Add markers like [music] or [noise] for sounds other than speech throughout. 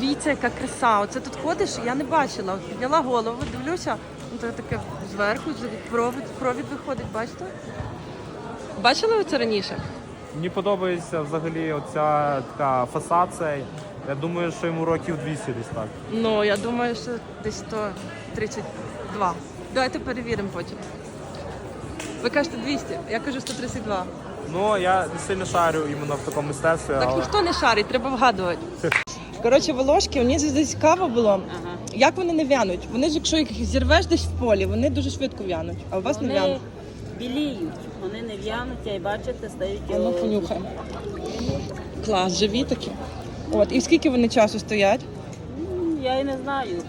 Дивіться, яка краса. Оце тут ходиш, я не бачила. От Підняла голову, дивлюся, ну це таке зверху, провід, провід виходить, бачите? Бачили ви це раніше? Мені подобається взагалі оця така фасація. Я думаю, що йому років 200 десь так. Ну, я думаю, що десь 132. Давайте перевіримо потім. Ви кажете 200, я кажу 132. Ну, я не сильно шарю іменно в такому мистецтві, Так але ніхто не шарить, треба вгадувати. [laughs] Коротше, волошки, мені завжди цікаво було, як вони не в'януть. Вони ж, якщо їх зірвеш десь в полі, вони дуже швидко в'януть, а у вас не в'януть. біліють, вони не в'януть, а й бачите, стають. А ну понюхаємо. Клас, живі такі. От, і скільки вони часу стоять? Я й не знаю,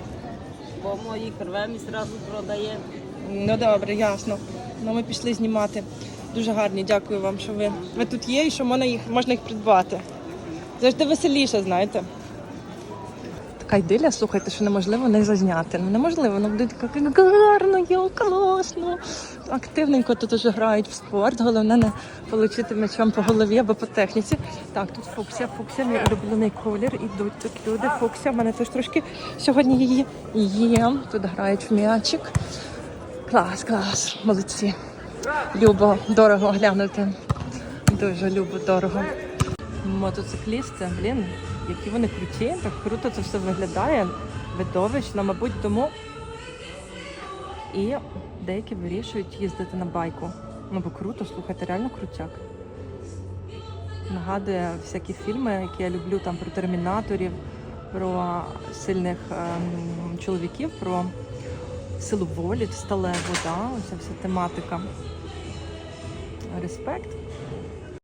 бо мої рвем і одразу продає. Ну добре, ясно. Ну ми пішли знімати. Дуже гарні, дякую вам, що ви, ви тут є і що можна їх, можна їх придбати. Завжди веселіше, знаєте. Така ідилія, слухайте, що неможливо не зазняти. Ну неможливо, ну буде так гарно, йо, класно. Активненько тут уже грають в спорт. Головне не отримати м'ячом по голові або по техніці. Так, тут фуксія, фуксія, мій улюблений колір. Ідуть тут люди. Фуксія, в мене теж трошки сьогодні її є. Тут грають в м'ячик. Клас, клас, молодці. Любо, дорого глянути. Дуже любо, дорого. Мотоциклісти, блін, які вони круті, так круто це все виглядає. Видовищно, мабуть, тому і деякі вирішують їздити на байку. Ну бо круто, слухайте, реально крутяк. Нагадує всякі фільми, які я люблю там про термінаторів, про сильних ем, чоловіків, про силу волі, сталеву, да? оця вся тематика. Респект.